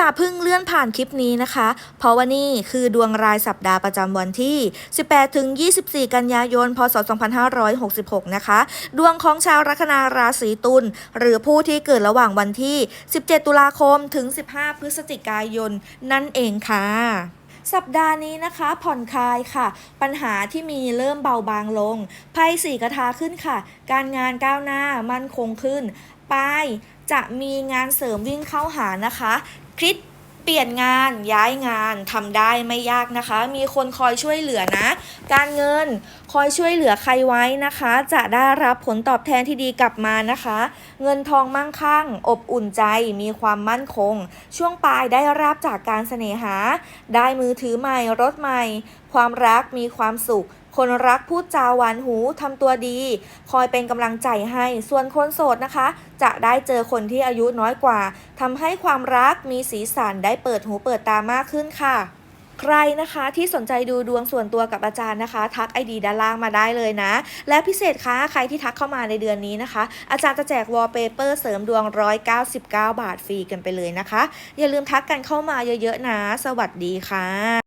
อย่าเพิ่งเลื่อนผ่านคลิปนี้นะคะ เพราะว่านี่คือดวงรายสัปดาห์ประจำวันที่ 18ถึง24 กันยายน พศ 2566 นะคะ ดวงของชาวลัคนาราศีตุลหรือผู้ที่เกิดระหว่างวันที่ 17 ตุลาคมถึง 15 พฤศจิกายน นั่นเองค่ะสัปดาห์นี้นะคะผ่อนคลายค่ะ ปัญหาที่มีเริ่มเบาบางลงไพ่สีกระทาขึ้นค่ะ การงานก้าวหน้ามั่นคงขึ้นป้าย จะมีงานเสริมวิ่งเข้าหานะคะคิดเปลี่ยนงานย้ายงานทำได้ไม่ยากนะคะ มีคนคอยช่วยเหลือนะ การเงินคอยช่วยเหลือใครไว้นะคะ จะได้รับผลตอบแทนที่ดีกลับมานะคะ เงินทองมั่งคั่ง อบอุ่นใจมีความมั่นคง ช่วงปลายได้รับจากการเสน่หา ได้มือถือใหม่รถใหม่ความรักมีความสุข คนรักพูดจาหวานหูทำตัวดี คอยเป็นกำลังใจให้ ส่วนคนโสดนะคะ จะได้เจอคนที่อายุน้อยกว่าทำให้ความรักมีสีสันได้เปิดหูเปิดตามากขึ้นค่ะใครนะคะที่สนใจดูดวงส่วนตัวกับอาจารย์นะคะ ทักไอดีด้านล่างมาได้เลยนะ และพิเศษคะใครที่ทักเข้ามาในเดือนนี้นะคะ อาจารย์จะแจกวอลเปเปอร์เสริมดวง 199 บาทฟรีกันไปเลยนะคะ อย่าลืมทักกันเข้ามาเยอะๆนะ สวัสดีค่ะ